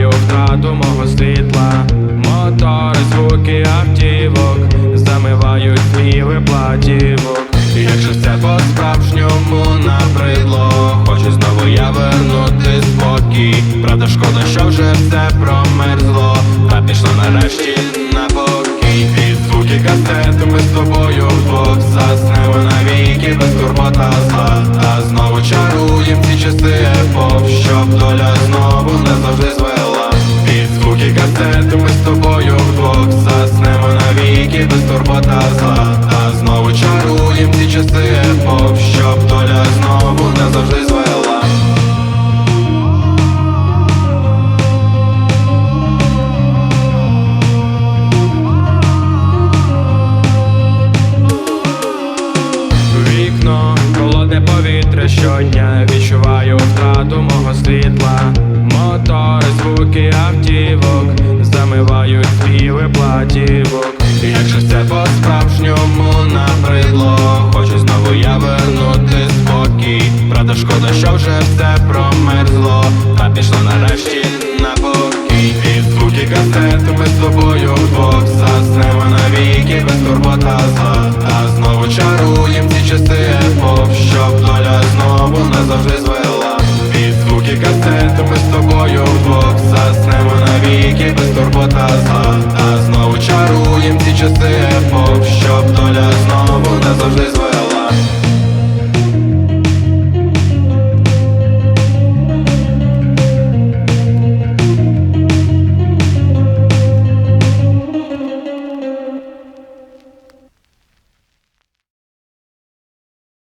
Відчуваю втрату мого світла. Мотори, звуки автівок Замивають співи платівок. І Якщо все по-справжньому набридло Хочу знову я вернути спокій. Правда, шкода, що вже все промерзло. Та пішло нарешті на покій. Під звуки касети ми з тобою вдвох Заснемо навіки. Без турбота зла. Та знову чаруєм ці часи епох Щоб доля турбота зла Та знову чаруєм ці часи епох Щоб доля знову не завжди звела. Вікно, холодне повітря щодня Відчуваю втрату мого світла. Мотори, звуки автівок Замивають співи платівок І все по-справжньому набридло. Хочу знову я вернути спокій. Правда, шкода, що вже все промерзло. Та пішло нарешті на покій. Під звуки касети ми з тобою вдвох Заснемо навіки. Без турбота зла Та знову чаруєм ці часи епох Щоб доля знову не завжди звела. Під звуки касети ми з тобою вдвох Заснемо навіки. Без турбота зла Та знову